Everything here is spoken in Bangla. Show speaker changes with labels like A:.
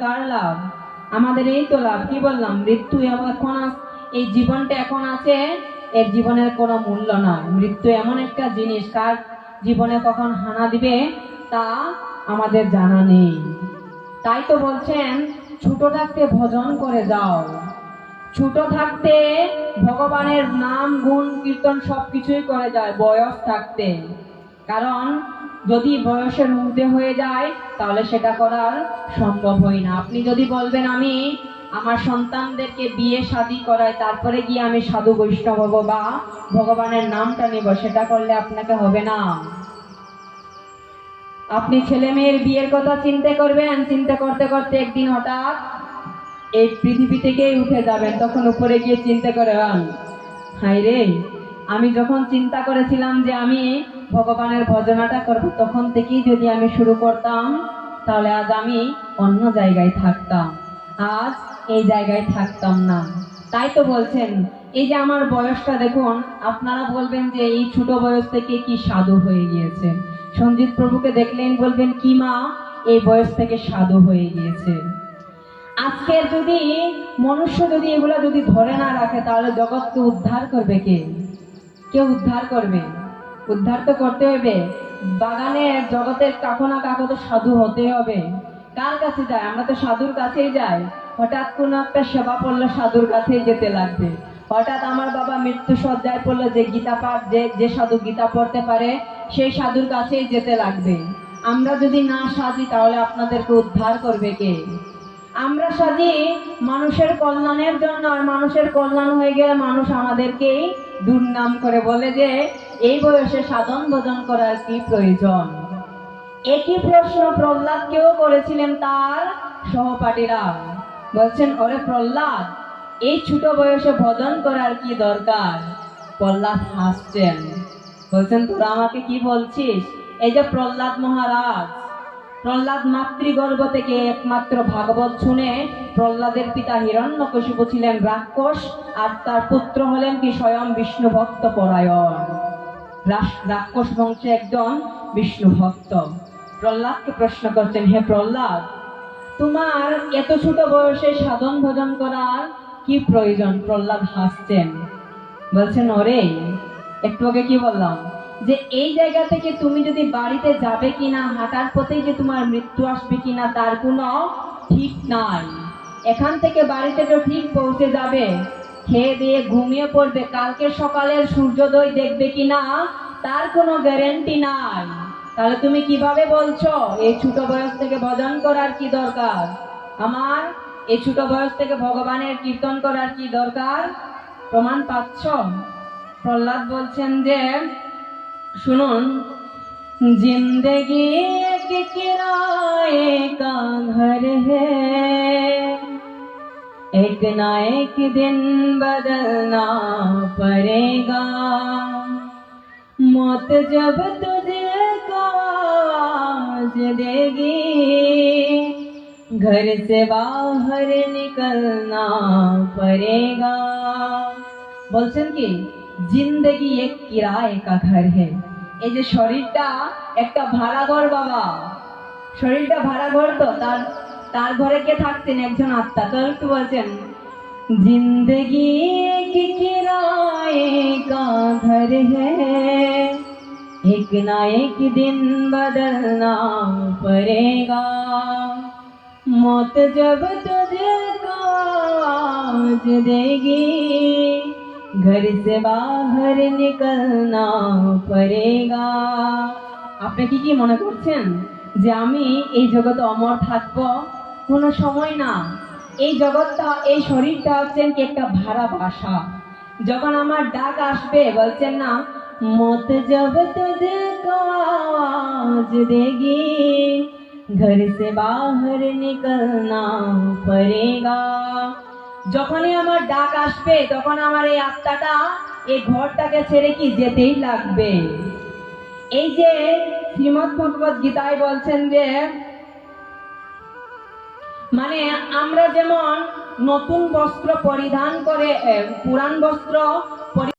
A: কার লাভ আমাদের এই তো লাভ, কি বললাম? মৃত্যু এখন এই জীবনটা এখন আছে, এর জীবনের কোনো মূল্য মৃত্যু এমন একটা জিনিস, কার জীবনে কখন হানা দিবে, তা আমাদের জানা নেই। তাই তো বলছেন, ছোট থাকতে ভজন করে যাও। ছোট থাকতে ভগবানের নাম, গুণ, কীর্তন সব কিছুই করে যায়, বয়স থাকতে। কারণ যদি বয়সের ঊর্ধ্বে হয়ে যায়, তাহলে সেটা করার সম্ভব হয় না। আপনি যদি বলবেন, আমি আমার সন্তানদেরকে বিয়ে শাদী করাই, তারপরে গিয়ে আমি সাধু বৈষ্ণব হব বা ভগবানের নামটা নিব, সেটা করলে আপনাকে হবে না। আপনি ছেলে মেয়ের বিয়ের কথা চিন্তা করবেন, চিন্তা করতে করতে একদিন হঠাৎ এই পৃথিবী থেকেই উঠে যাবেন, তখন উপরে গিয়ে চিন্তা করেন হাই রে আমি যখন চিন্তা করেছিলাম যে আমি ভগবানের ভজনাটা করব, তখন থেকেই যদি আমি শুরু করতাম, তাহলে আজ আমি অন্য জায়গায় থাকতাম। আজ এই জায়গায় থাকতাম না। তাই তো বলছেন, এই যে আমার বয়সটা দেখুন, আপনারা বলবেন যে এই ছোট বয়স থেকে কি সাধু হয়ে গিয়েছে। সঞ্জিত প্রভুকে দেখলেন, বলবেন, কি মা, এই বয়স থেকে সাধু হয়ে গিয়েছে। আজকে যদি মনুষ্য যদি এগুলা যদি ধরে না রাখে, তাহলে জগৎকে উদ্ধার করবে কে? কে উদ্ধার করবে? উদ্ধার তো করতে হবে বাগানে জগতের কাকো না কাকো তো সাধু হতে হবে। কার কাছে যায়? আমরা তো সাধুর কাছেই যাই। হঠাৎ কোনো একটা সেবা পড়লে সাধুর কাছেই যেতে লাগবে। হঠাৎ আমার বাবা মৃত্যু সজ্জায় পড়লে যে গীতা পাঠ, যে যে সাধু গীতা পড়তে পারে, সেই সাধুর কাছেই যেতে লাগবে। আমরা যদি না সাজি, তাহলে আপনাদেরকে উদ্ধার করবে কে? আমরা সাজি মানুষের কল্যাণের জন্য, আর মানুষের কল্যাণ হয়ে গেলে মানুষ আমাদেরকেই দুর্নাম করে বলে যে এই বয়সে সাধন ভজন করার কি প্রয়োজন? একই প্রশ্ন প্রহ্লাদকেও করেছিলেন তার সহপাঠীরা। বলছেন, ওরে প্রহ্লাদ, এই ছোট বয়সে ভজন করার কি দরকার? প্রহ্লাদ হাসছেন। বলছেন, তোরা আমাকে কি বলছিস? এই যে প্রহ্লাদ মহারাজ, প্রহ্লাদ মাতৃগর্ভ থেকে একমাত্র ভাগবত শুনে প্রহ্লাদের পিতা হিরণ্যকশিপু ছিলেন রাক্ষস আর তার পুত্র হলেন কি স্বয়ং বিষ্ণু ভক্ত পরায়ণ। রাক্ষস বংশে একজন বিষ্ণু ভক্ত। প্রহ্লাদকে প্রশ্ন করছেন, হে প্রহ্লাদ, তোমার এত ছোট বয়সে সাধন ভজন করার কি প্রয়োজন? প্রহ্লাদ হাসছেন। বলছেন, ওরে, একটু আগে কি বললাম? যে এই জায়গা থেকে তুমি যদি বাড়িতে যাবে কিনা, হাঁটার পথেই যে তোমার মৃত্যু আসবে কিনা, তার কোনো ঠিক নাই। এখান থেকে বাড়িতে তো ঠিক পৌঁছে যাবে। খেয়ে দিয়ে ঘুমিয়ে পড়বে। কালকে সকালের সূর্যোদয় দেখবে কি না, তার কোনো গ্যারেন্টি নাই। তাহলে তুমি কীভাবে বলছো, এই ছোট বয়স থেকে ভজন করার কি দরকার? আমার এই ছোট বয়স থেকে ভগবানের কীর্তন করার কি দরকার? প্রমাণ পাচ্ছ? প্রহ্লাদ বলছেন যে, শুনুন, জিন্দগি এক কিরায়ে কা ঘর হে। एक ना एक दिन बदलना पड़ेगा मौत जब तुझे आवाज देगी घर से बाहर निकलना पड़ेगा বলছেন কি জিন্দগি এক কিরায় কা ঘর হে এই যে শরীরটা একটা ভাড়া ঘর বাবা শরীরটা ভাড়া ঘর তো তার তার ঘরে কে থাকতেন একজন আত্মা। তাহলে একটু বলছেন, জিন্দগি এক না এক দিন বদলনা পড়েগা মত জব তুঝে কাজ দেগি, ঘর সে বাহর নিকলনা পড়েগা আপনি কি কি মনে করছেন যে আমি এই জগতে অমর থাকব? কোনো সময় না। এই জগৎটা, এই শরীরটা হচ্ছেন কি একটা ভাড়া বাসা। যখন আমার ডাক আসবে, বলছেন না, মত জব তুঝে আওয়াজ দেগি, ঘর সে বাহর নিকলনা পড়েগা। যখনই আমার ডাক আসবে, তখন আমার এই আত্মাটা, এই ঘরটাকে ছেড়ে কি যেতেই লাগবে। এই যে শ্রীমৎ ভগবত গীতায় বলছেন যে মানে আমরা যেমন নতুন বস্ত্র পরিধান করে পুরান বস্ত্র